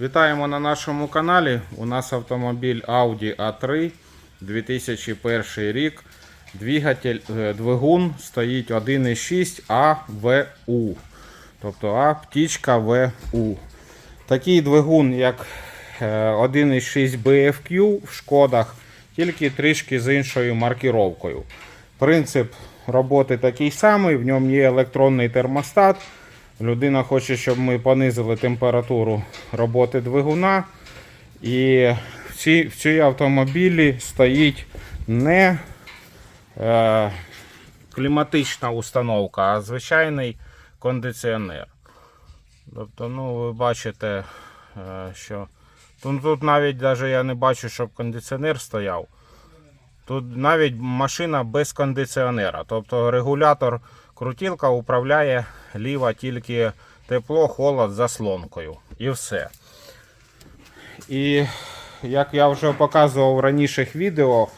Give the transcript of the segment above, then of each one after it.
Вітаємо на нашому каналі. У нас автомобіль Audi A3 2001 рік. Двигатель, е, двигун стоїть 1,6 AVU. Тобто А птічка ВУ. Такий двигун, як е, 1,6 BFQ в шкодах, тільки трішки з іншою маркіровкою. Принцип роботи такий самий, в ньому є електронний термостат. Людина хоче, щоб ми понизили температуру роботи двигуна. І в цій, в цій автомобілі стоїть не е, кліматична установка, а звичайний кондиціонер. Тобто, ну, ви бачите, е, що тут, тут навіть даже я не бачу, щоб кондиціонер стояв. Тут навіть машина без кондиціонера. Тобто регулятор крутілка управляє ліва тільки тепло, холод заслонкою. І все. І як я вже показував в раніших відео,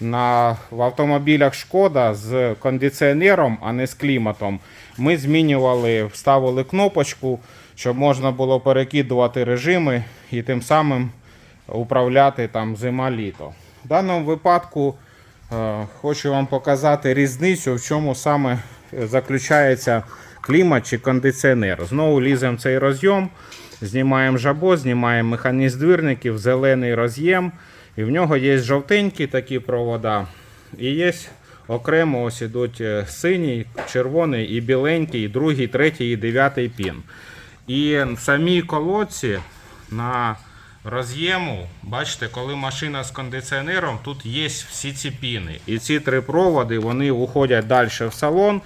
на, в автомобілях Шкода з кондиціонером, а не з кліматом, ми змінювали, вставили кнопочку, щоб можна було перекидувати режими і тим самим управляти там зима-літо. В даному випадку е, хочу вам показати різницю, в чому саме заключається клімат чи кондиціонер. Знову ліземо цей розйом, знімаємо жабо, знімаємо механізм двірників, зелений роз'єм. І в нього є жовтенькі такі провода. І є окремо ось ідуть е, синій, червоний і біленький, і другий, третій і дев'ятий пін. І в самій колодці на роз'єму, бачите, коли машина з кондиціонером, тут є всі ці піни. І ці три проводи вони уходять далі в салон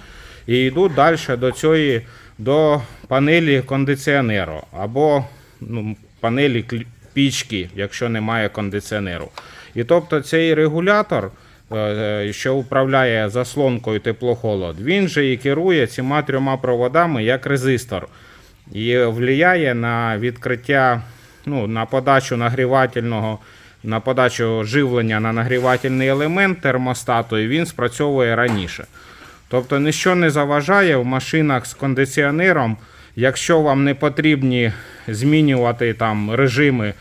і йдуть далі до цієї до панелі кондиціонеру або ну, панелі пічки, якщо немає кондиціонеру. І тобто цей регулятор, е, що управляє заслонкою тепло-холод, він же і керує цими трьома проводами як резистор і впливає на відкриття, ну, на подачу нагрівательного, на подачу живлення на нагрівательний елемент термостату, і він спрацьовує раніше. Тобто нищо не заважає в машинах з кондиціонером, якщо вам не потрібні змінювати там режими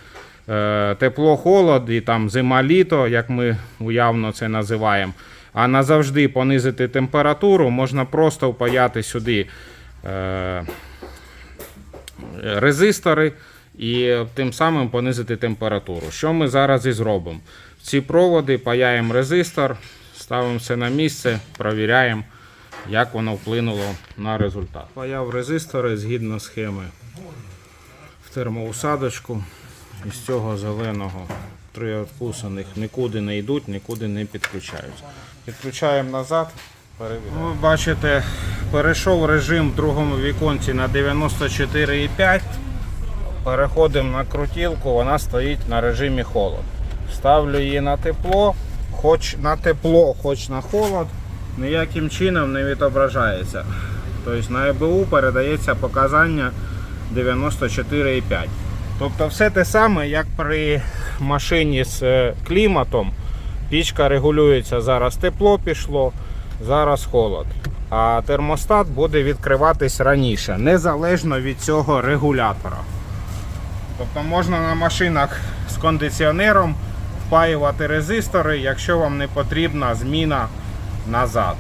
е, тепло-холод і там зима-літо, як ми уявно це називаємо. А назавжди понизити температуру, можна просто впаяти сюди е, резистори і тим самим понизити температуру. Що ми зараз і зробимо? В ці проводи паяємо резистор, ставимо все на місце, провіряємо, як воно вплинуло на результат. Паяв резистори згідно схеми в термоусадочку. Із цього зеленого три відкусаних нікуди не йдуть, нікуди не підключаються. Підключаємо назад. перевіряємо. Ви бачите, перейшов режим в другому віконці на 94,5. Переходимо на крутілку, вона стоїть на режимі холод. Ставлю її на тепло, хоч на тепло, хоч на холод, ніяким чином не відображається. Тобто на ЕБУ передається показання 94,5. Тобто все те саме, як при машині з е, кліматом. Пічка регулюється, зараз тепло пішло, зараз холод. А термостат буде відкриватись раніше, незалежно від цього регулятора. Тобто можна на машинах з кондиціонером впаювати резистори, якщо вам не потрібна зміна назад.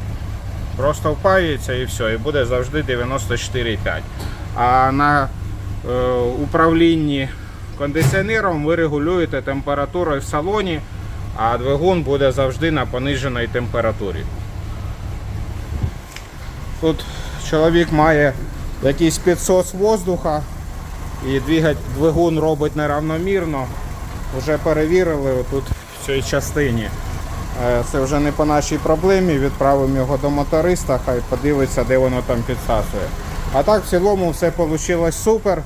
Просто впаюється і все, і буде завжди 94,5. А на е, управлінні кондиціонером ви регулюєте температуру в салоні, а двигун буде завжди на пониженій температурі. Тут чоловік має якийсь підсос воздуха і двигун робить неравномірно. Вже перевірили тут в цій частині. Е, Це вже не по нашій проблемі. Відправимо його до моториста, хай подивиться, де воно там підсасує. А так в цілому все вийшло супер.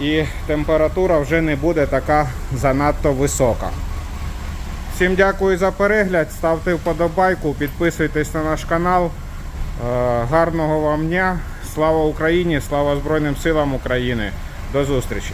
І температура вже не буде така занадто висока. Всім дякую за перегляд, ставте вподобайку, підписуйтесь на наш канал. Е, Гарного вам дня! Слава Україні! Слава Збройним силам України! До зустрічі!